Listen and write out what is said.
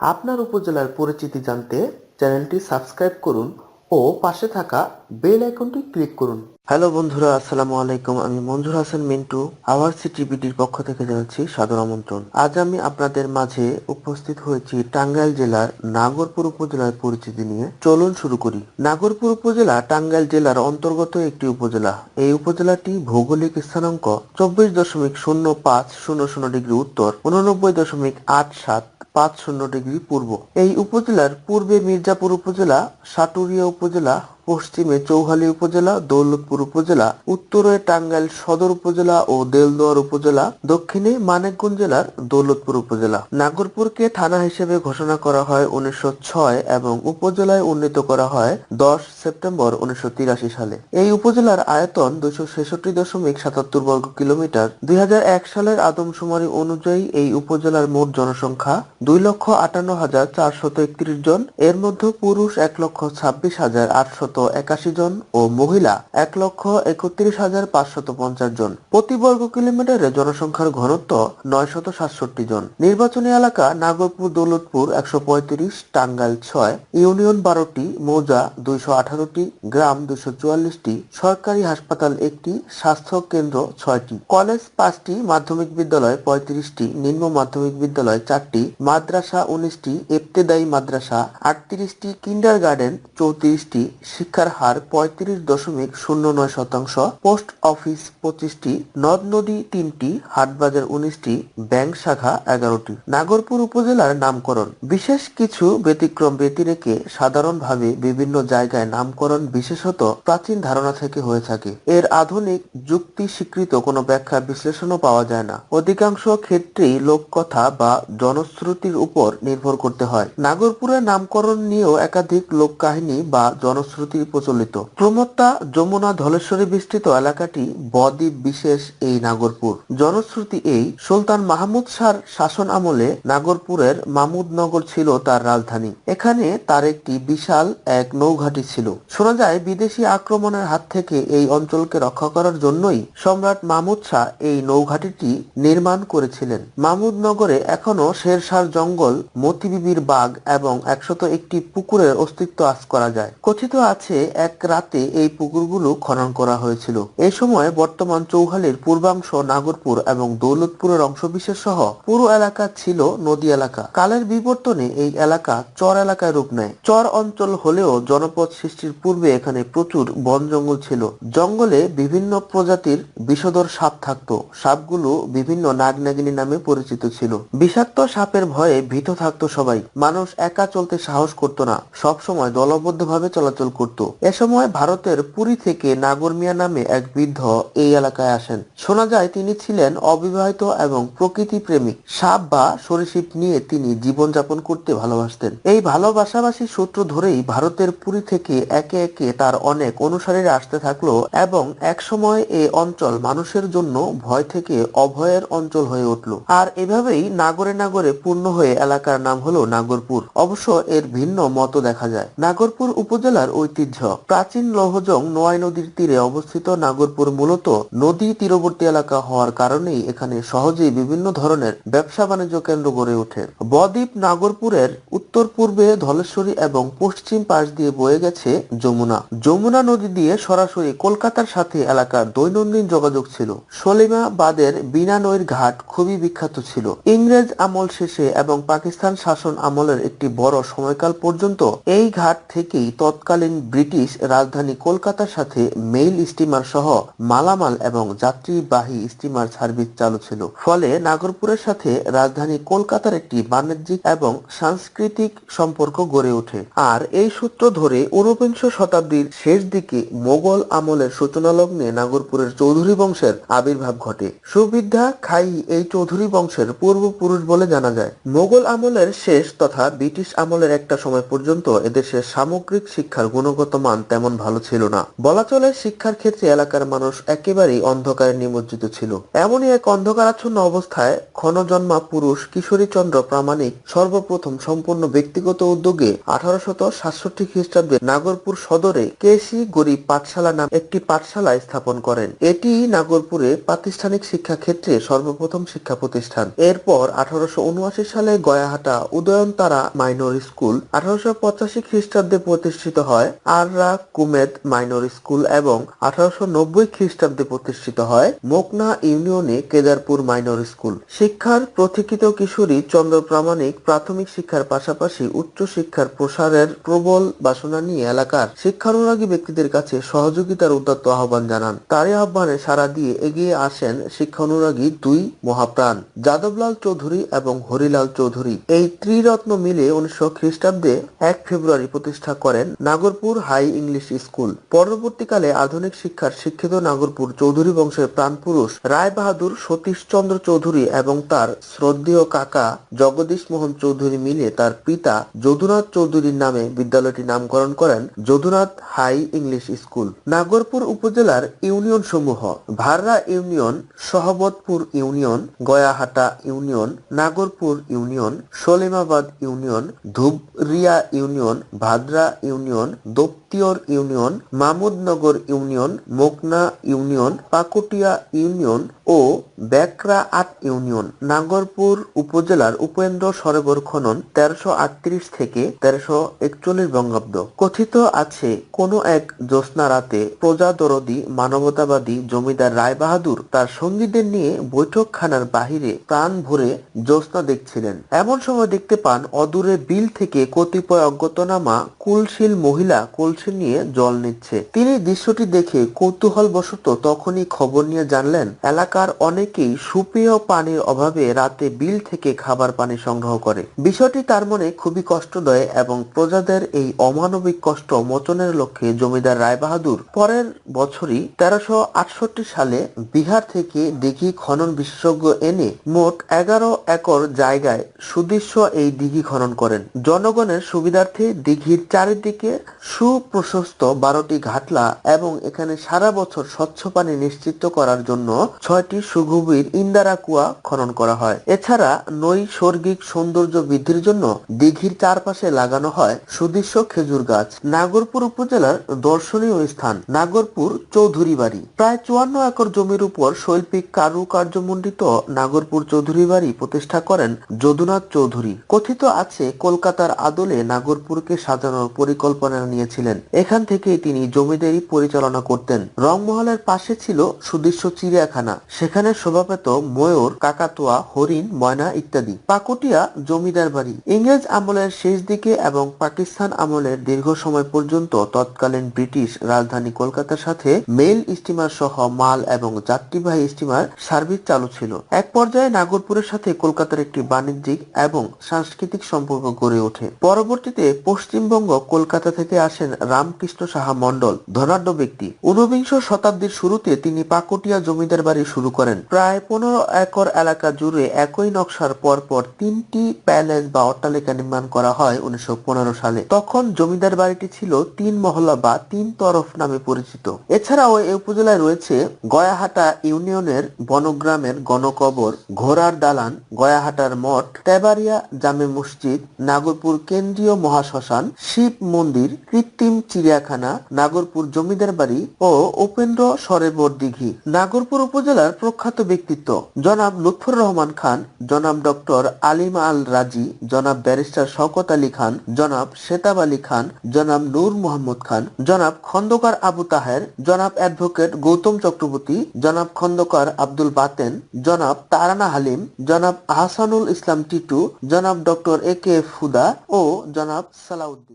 আপনার উপজেলার পরিচিতি জানতে চ্যানেলটি সাবস্ক্রাইব করুন ও পাশে থাকা বেল আইকনটি ক্লিক করুন। হ্যালো বন্ধুরা, আসসালামু আলাইকুম। আমি মঞ্জুর হাসান মিন্টু, আওয়ার সিটি বিডির পক্ষ থেকে জানাচ্ছি সাদর আমন্ত্রণ। আজ আমি আপনাদের মাঝে উপস্থিত হয়েছি টাঙ্গাইল জেলার নাগরপুর উপজেলার পরিচিতি নিয়ে। চলুন শুরু করি। নাগরপুর উপজেলা টাঙ্গাইল জেলার অন্তর্গত একটি উপজেলা। এই উপজেলাটি ভৌগোলিক স্থানাঙ্ক চব্বিশ দশমিক শূন্য পাঁচ শূন্য শূন্য ডিগ্রি উত্তর, উননব্বই দশমিক আট সাত পাঁচ শূন্য ডিগ্রি পূর্ব। এই উপজেলার পূর্বে মির্জাপুর উপজেলা সাটুরিয়া উপজেলা পশ্চিমে চৌহালি উপজেলা, দৌলতপুর উপজেলা, উত্তরে টাঙ্গাইল সদর উপজেলা ও দেলদুয়ার উপজেলা, দক্ষিণে মানিকগঞ্জ জেলার দৌলতপুর উপজেলা। নাগরপুরকে থানা হিসেবে ঘোষণা করা হয় উনিশশো ছয় এবং উপজেলায় উন্নীত করা হয় দশ সেপ্টেম্বর উনিশশো তিরাশি সালে। এই উপজেলার আয়তন ছেষট্টি দশমিক সাতাত্তর বর্গ কিলোমিটার। দুই হাজার এক সালের আদমশুমারি অনুযায়ী এই উপজেলার মোট জনসংখ্যা দুই লক্ষ আটান্ন হাজার চারশত একত্রিশ জন। এর মধ্যে পুরুষ এক লক্ষ ছাব্বিশ হাজার আটশত একাশি জন ও মহিলা এক লক্ষ একত্রিশ হাজার পাঁচশত পঞ্চাশ জন। প্রতি বর্গ কিলোমিটারে জনসংখ্যার ঘনত্ব নয়শত সাতষট্টি জন। নির্বাচনী এলাকা নাগরপুর দৌলতপুর একশো পঁয়ত্রিশ, টাঙ্গাইল ছয়, ইউনিয়ন বারোটি, মৌজা দুইশো আঠারোটি, গ্রাম দুইশো চুয়াল্লিশটি, সরকারি হাসপাতাল একটি, স্বাস্থ্য কেন্দ্র ছয়টি। কলেজ পাঁচটি, মাধ্যমিক বিদ্যালয় পঁয়ত্রিশটি, নিম্ন মাধ্যমিক বিদ্যালয় চারটি, মাদ্রাসা উনিশটি, ইবতেদায়ী মাদ্রাসা আটত্রিশটি কিন্ডার গার্ডেন চৌত্রিশটি শিক্ষার হার পঁয়ত্রিশ দশমিক শূন্য নয় শতাংশ, পোস্ট অফিস পঁচিশটি, নদ নদী তিনটি, হাটবাজার উনিশটি, ব্যাংক শাখা এগারোটি। নাগরপুর উপজেলার নামকরণ। বিশেষ কিছু ব্যতিক্রম ব্যতি রেখে সাধারণভাবে বিভিন্ন জায়গায় নামকরণ বিশেষত প্রাচীন ধারণা থেকে হয়ে থাকে। এর আধুনিক যুক্তি স্বীকৃত কোনো ব্যাখ্যা বিশ্লেষণও পাওয়া যায় না। অধিকাংশ ক্ষেত্রেই লোককথা বা জনশ্রুতির উপর নির্ভর করতে হয়। নাগরপুরের নামকরণ নিয়েও একাধিক লোক কাহিনী বা জনশ্রুতি প্রচলিত। প্রমত্তা যমুনা ধলেশ্বরী বিস্তৃত এলাকাটি বদ্বীপ বিশেষ এই নাগরপুর। জনশ্রুতি এই, সুলতান মাহমুদ শাহর শাসন আমলে নাগরপুরের মামুদনগর ছিল তার রাজধানী। এখানে তার একটি বিশাল এক নৌঘাটি ছিল। শোনা যায়, বিদেশি আক্রমণের হাত থেকে এই অঞ্চলকে রক্ষা করার জন্যই সম্রাট মাহমুদ শাহ এই নৌঘাটিটি নির্মাণ করেছিলেন। মামুদনগরে এখনও শেরশার জঙ্গল, মতিবিবির বাঘ এবং একশত একটি পুকুরের অস্তিত্ব আজ করা যায়। কথিত আছে এক রাতে এই পুকুরগুলো খনন করা হয়েছিল। এই সময় বর্তমান চৌহালির পূর্বাংশ নাগরপুর এবং দৌলতপুরের অংশবিশেষ সহ পুরো এলাকা ছিল নদী এলাকা। কালের বিবর্তনে এই এলাকা চর এলাকায় রূপ নেয়। চর অঞ্চল হলেও জনপদ সৃষ্টির পূর্বে এখানে প্রচুর বন জঙ্গল ছিল। জঙ্গলে বিভিন্ন প্রজাতির বিষধর সাপ থাকতো। সাপগুলো বিভিন্ন নাগনাগিনী নামে পরিচিত ছিল। বিষাক্ত সাপের ভয়ে ভীত থাকতো সবাই। মানুষ একা চলতে সাহস করতো না। সব সময় দলবদ্ধভাবে চলাচল করত। এ সময় ভারতের পুরী থেকে নাগর মিয়া নামে এক বৃদ্ধ এই এলাকায় আসেন। শোনা যায়, তিনি ছিলেন অবিবাহিত এবং প্রকৃতি প্রেমিক সাপ বা সরীসৃপ নিয়ে তিনি জীবনযাপন করতে ভালোবাসতেন। এই ভালোবাসাবাসী সূত্র ধরেই ভারতের পুরী থেকে একে একে তার অনেক অনুসারীরা আসতে থাকল এবং এক সময় এই অঞ্চল মানুষের জন্য ভয় থেকে অভয়ের অঞ্চল হয়ে উঠল। আর এভাবেই নাগরে নাগরে পূর্ণ হয়ে এলাকার নাম হলো নাগরপুর। অবশ্য এর ভিন্ন মত দেখা যায়। নাগরপুর উপজেলার ঐতিহ্য প্রাচীন লৌহজং নোয়াই নদীর তীরে অবস্থিত নাগরপুর মূলত নদী তীরবর্তী এলাকা হওয়ার কারণেই এখানে সহজেই বিভিন্ন ধরনের ব্যবসা বাণিজ্য কেন্দ্র গড়ে ওঠে। বদ্বীপ নাগরপুরের উত্তর পূর্বে ধলেশ্বরী এবং পশ্চিম পাশ দিয়ে বয়ে গেছে যমুনা। যমুনা নদী দিয়ে সরাসরি কলকাতার সাথে এলাকার দৈনন্দিন যোগাযোগ ছিল। সলিমা বাদের বিনা নৈর ঘাট খুবই বিখ্যাত ছিল। ইংরেজ আমল শেষে এবং পাকিস্তান শাসন আমলের একটি বড় সময়কাল পর্যন্ত এই ঘাট থেকেই তৎকালীন ব্রিটিশ রাজধানী কলকাতার সাথে মেইল স্টিমার সহ মালামাল এবং যাত্রীবাহী স্টিমার সার্ভিস চালু ছিল। ফলে নাগরপুরের সাথে রাজধানী কলকাতার একটি বাণিজ্যিক এবং সাংস্কৃতিক সম্পর্ক গড়ে ওঠে। আর এই সূত্র ধরে ঊনবিংশ শতাব্দীর শেষ দিকে মোগল আমলের সূচনা লগ্নে নাগরপুরের চৌধুরী বংশের আবির্ভাব ঘটে। সুবিদ্যা খাই এই চৌধুরী বংশের পূর্বপুরুষ বলে জানা যায়। মোগল আমলের শেষ তথা ব্রিটিশ আমলের একটা সময় পর্যন্ত এদেশের সামগ্রিক শিক্ষার গুণগত গুণগত মান তেমন ভালো ছিল না। বলা চলে, শিক্ষার ক্ষেত্রে এলাকার মানুষ একেবারেই অন্ধকারে নিমজ্জিত ছিল। এমনই এক অন্ধকারাচ্ছন্ন অবস্থায় ক্ষণজন্মা পুরুষ কিশোরী চন্দ্র প্রামাণিক সর্বপ্রথম সম্পূর্ণ ব্যক্তিগত উদ্যোগে আঠারোশত সাতষট্টি খ্রিস্টাব্দে নাগরপুর সদরে কেসি গরিব পাঠশালা নাম একটি পাঠশালা স্থাপন করেন। এটি নাগরপুরে প্রাতিষ্ঠানিক শিক্ষা ক্ষেত্রে সর্বপ্রথম শিক্ষা প্রতিষ্ঠান। এরপর আঠারোশো উনআশি সালে গয়াহাটা উদয়নতারা মাইনর স্কুল আঠারোশো পঁচাশি খ্রিস্টাব্দে প্রতিষ্ঠিত হয়। আররা কুমেদ মাইনর স্কুল এবং আঠারোশো নব্বই খ্রিস্টাব্দে প্রতিষ্ঠিত হয় মোকনা ইউনিয়নে কেদারপুর মাইনর স্কুল। শিক্ষার প্রতীক্ষিত কিশোরী চন্দ্র প্রামাণিক প্রাথমিক শিক্ষার পাশাপাশি উচ্চ শিক্ষার প্রসারের প্রবল বাসনা নিয়ে এলাকার শিক্ষানুরাগী ব্যক্তিদের কাছে সহযোগিতার উদ্যত্ত আহ্বান জানান। তারই আহ্বানে সাড়া দিয়ে এগিয়ে আসেন শিক্ষানুরাগী দুই মহাপ্রাণ, যাদবলাল চৌধুরী এবং হরিলাল চৌধুরী। এই ত্রিরত্ন মিলে উনিশশো খ্রিস্টাব্দে এক ফেব্রুয়ারি প্রতিষ্ঠা করেন নাগরপুর হাই ইংলিশ স্কুল। পরবর্তীকালে আধুনিক শিক্ষার শিক্ষিত নাগরপুর চৌধুরী বংশের প্রাণপুরুষ রায় বাহাদুর সতীশ চন্দ্র চৌধুরী এবং তার শ্রদ্ধেয় কাকা জগদীশ মোহন চৌধুরী মিলে তার পিতা যদুনাথ চৌধুরীর নামে বিদ্যালয়টি নামকরণ করেন Jadunath high English school. Nagarpur উপজেলার ইউনিয়ন সমূহ Bharra union, Sahabatpur union, Gayahata union, Nagarpur union, Salimabad union Dhubaria union, Bhadra union Daptior union Mamudnagar union, মোকনা union, Pakutia union ও বেকরা আট ইউনিয়ন। নাগরপুর উপজেলার উপেন্দ্র সরোবর খনন তেরোশো আটত্রিশ থেকে তেরোশো একচল্লিশ বঙ্গাব্দ। কথিত আছে, কোন এক জ্যোৎস্না রাতে প্রজা দরদি মানবতাবাদী জমিদার রায় বাহাদুর তার সঙ্গীদের নিয়ে বৈঠকখানার বাহিরে প্রাণ ভরে জ্যোৎস্না দেখছিলেন। এমন সময় দেখতে পান অদূরে বিল থেকে কতিপয় অজ্ঞাতনামা কুলশীল মহিলা কলসি নিয়ে জল নিচ্ছে। তিনি দৃশ্যটি দেখে কৌতূহল বশত তখনই খবর নিয়ে জানলেন, এলাকার অনেকেই সুপেয় পানির অভাবে রাতে বিল থেকে খাবার পানি সংগ্রহ করে। বিষয়টি তার মনে খুবই কষ্ট দেয় এবং প্রজাদের এই অমানবিক কষ্ট মোচনের লক্ষ্যে জমিদার রায়বাহাদুর পরের বছরই তেরোশো সালে বিহার থেকে দিঘি খনন বিশেষজ্ঞ এনে মোট এগারো একর জায়গায় সুদৃশ্য এই দিঘি খনন করেন। জনগণের সুবিধার্থে দিঘির চারিদিকে সুপ্রশস্ত বারোটি ঘাটলা এবং এখানে সারা বছর স্বচ্ছ পানি নিশ্চিত করার জন্য ছয়টি সুগভীর ইন্দারা কুয়া খনন করা হয়। এছাড়া নৈসর্গিক সৌন্দর্য বৃদ্ধির জন্য দিঘির চারপাশে লাগানো হয় সুদৃশ্য খেজুর গাছ। নাগরপুর উপজেলার দর্শনীয় স্থান নাগরপুর চৌধুরী বাড়ি প্রায় চুয়ান্ন একর জমির উপর শৈল্পিক কারুকার্যমণ্ডিত নাগরপুর চৌধুরী বাড়ি প্রতিষ্ঠা করেন যদুনাথ চৌধুরী। কথিত আছে, কলকাতার আদলে নাগরপুরকে সাজানোর পরিকল্পনা নিয়েছিলেন এখান থেকেই তিনি জমিদারি পরিচালনা করতেন। রংমহলের পাশে ছিল সুদৃশ্য চিড়িয়াখানা। সেখানে শোভা পেত ময়ূর, কাকাতুয়া, হরিণ, ময়না ইত্যাদি। পাকুটিয়া জমিদার বাড়ি। ইংরেজ আমলের শেষ দিকে এবং পাকিস্তান আমলের দীর্ঘ সময় পর্যন্ত তৎকালীন ব্রিটিশ রাজধানী কলকাতার সাথে মেল স্টিমার সহ মাল এবং যাত্রীবাহী স্টিমার সার্ভিস চালু ছিল। এক পর্যায়ে নাগরপুরের সাথে কলকাতার একটি বাণিজ্যিক এবং সাংস্কৃতিক সম্পর্ক গড়ে ওঠে। পরবর্তীতে পশ্চিমবঙ্গ কলকাতা থেকে আসেন রামকৃষ্ণ সাহা মণ্ডল, ধনাঢ্য ব্যক্তি। ঊনবিংশ শতাব্দীর শুরুতে তিনি পাকুটিয়া জমিদার বাড়ি শুরু করেন। প্রায় পনেরো একর এলাকা জুড়ে একই নকশার পরপর তিনটি প্যালেস বা অট্টালিকা নির্মাণ করা হয় উনিশশো সালে। তখন জমিদার বাড়িটি ছিল তিন মহলা বা তিন তরফ নামে পরিচিত। এছাড়াও এই উপজেলায় রয়েছে গয়াহাটা ইউনিয়নের বনগ্রামের গণকবর, ঘোড়ার দালান, গয়াহাটার মঠ তেবারিয়া জামে মসজিদ, নাগরপুর কেন্দ্রীয় মহাশ্মশান, শিব মন্দির কৃত্রিম চিড়িয়াখানা, নাগরপুর জমিদার বাড়ি ও উপেন্দ্র সরেবর দিঘি। নাগরপুর উপজেলার প্রখ্যাত ব্যক্তিত্ব। জনাব লুৎফর রহমান খান, জনাব ডক্টর আলিম আল রাজি, জনাব ব্যারিস্টার শওকত আলী খান, জনাব শেতাব আলী খান, জনাব নূর মোহাম্মদ খান, জনাব খন্দকার আবু তাহের, জনাব অ্যাডভোকেট গৌতম চক্রবর্তী, জনাব খন্দকার আব্দুল বাতেন, জনাব তারানা হালিম, জনাব আহসানুল ইসলাম টিটু, জনাব ডক্টর এ কে এফ হুদা ও জনাব সালাউদ্দিন।